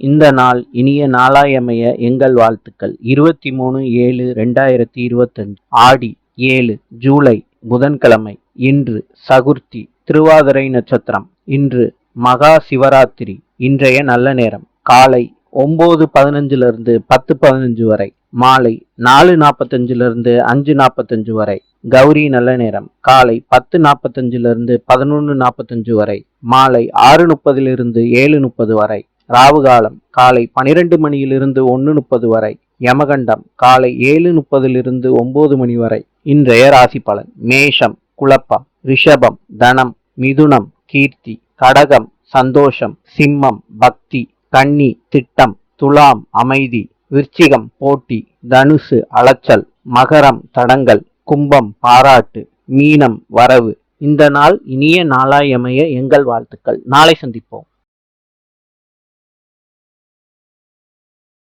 இந்த நாள் இனிய நாளாயமைய எங்கள் வாழ்த்துக்கள். இருபத்தி மூணு ஏழு ரெண்டாயிரத்தி இருபத்தஞ்சு ஆடி ஏழு ஜூலை புதன்கிழமை இன்று சகுர்த்தி திருவாதிரை நட்சத்திரம். இன்று மகா சிவராத்திரி இன்றைய நல்ல நேரம். காலை ஒன்பது பதினஞ்சிலிருந்து பத்து பதினஞ்சு வரை மாலை நாலு நாற்பத்தஞ்சிலிருந்து அஞ்சு நாற்பத்தஞ்சு வரை கௌரி நல்ல நேரம். காலை பத்து நாற்பத்தஞ்சிலிருந்து பதினொன்று நாற்பத்தஞ்சு வரை மாலை ஆறு முப்பதிலிருந்து ஏழு முப்பது வரை. ராவு காலம் காலை பனிரெண்டு மணியிலிருந்து ஒன்று முப்பது வரை யமகண்டம் காலை ஏழு முப்பதிலிருந்து ஒன்பது மணி வரை. இன்றைய ராசி பலன் மேஷம் குழப்பம் ரிஷபம் தனம் மிதுனம் கீர்த்தி கடகம் சந்தோஷம் சிம்மம் பக்தி கன்னி திட்டம் துலாம் அமைதி விருச்சிகம் போட்டி தனுசு அலைச்சல் மகரம் தடங்கல் கும்பம் பாராட்டு மீனம் வரவு. இந்த நாள் இனிய நாளாயமைய எங்கள் வாழ்த்துக்கள். நாளை சந்திப்போம்.